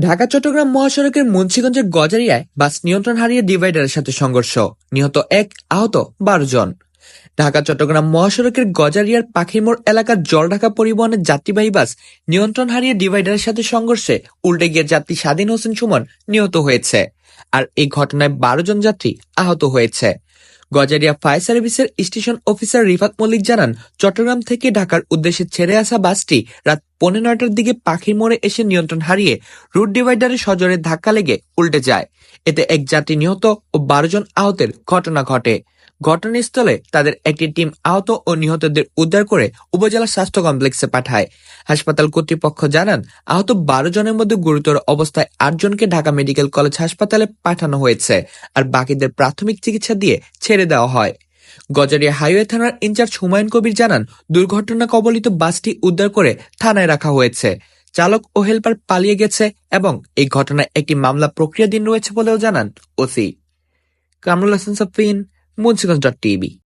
ঢাকা, চট্টগ্রাম মহাসড়কের মুন্সিগঞ্জের গজারিয়ায় বাস নিয়ন্ত্রণ হারিয়ে ডিভাইডারের সাথে সংঘর্ষ। নিহত এক, আহত বারো জন। ঢাকা, চট্টগ্রাম মহাসড়কের গজারিয়ার পাখিমোড় এলাকার জলঢাকা পরিবহনের যাত্রীবাহী বাস নিয়ন্ত্রণ হারিয়ে ডিভাইডারের সাথে সংঘর্ষে উল্টে গিয়ে যাত্রী স্বাধীন হোসেন সুমন নিহত হয়েছে। আর এই ঘটনায় বারো জন যাত্রী আহত হয়েছে। গজারিয়া ফায়ার সার্ভিসের স্টেশন অফিসার রিফাত মল্লিক জানান, চট্টগ্রাম থেকে ঢাকার উদ্দেশ্যে ছেড়ে আসা বাসটি রাত পৌনে নয়টার দিকে পাখির মোড়ে এসে নিয়ন্ত্রণ হারিয়ে রুট ডিভাইডারে সজোরে ধাক্কা লেগে উল্টে যায়। এতে এক যাত্রী নিহত ও বারো জন আহতের ঘটনা ঘটে। ঘটনাস্থলে তাদের একটি টিম আহত ও নিহতদের উদ্ধার করে উপজেলা স্বাস্থ্য কমপ্লেক্সে পাঠায়। হাসপাতাল কর্তৃপক্ষ জানান, আহত বারো জনের মধ্যে গুরুতর অবস্থায় আটজনকে ঢাকা মেডিকেল কলেজ হাসপাতালে পাঠানো হয়েছে আর বাকিদের প্রাথমিক চিকিৎসা দিয়ে ছেড়ে দেওয়া হয়। গজারিয়া হাইওয়ে থানার ইনচার্জ হুমায়ুন কবির জানান, দুর্ঘটনা কবলিত বাসটি উদ্ধার করে থানায় রাখা হয়েছে। চালক ও হেলপার পালিয়ে গেছে এবং এই ঘটনায় একটি মামলা প্রক্রিয়াধীন রয়েছে বলেও জানান OC. Kamrul Hasan Safin, Munshiganj dot TV.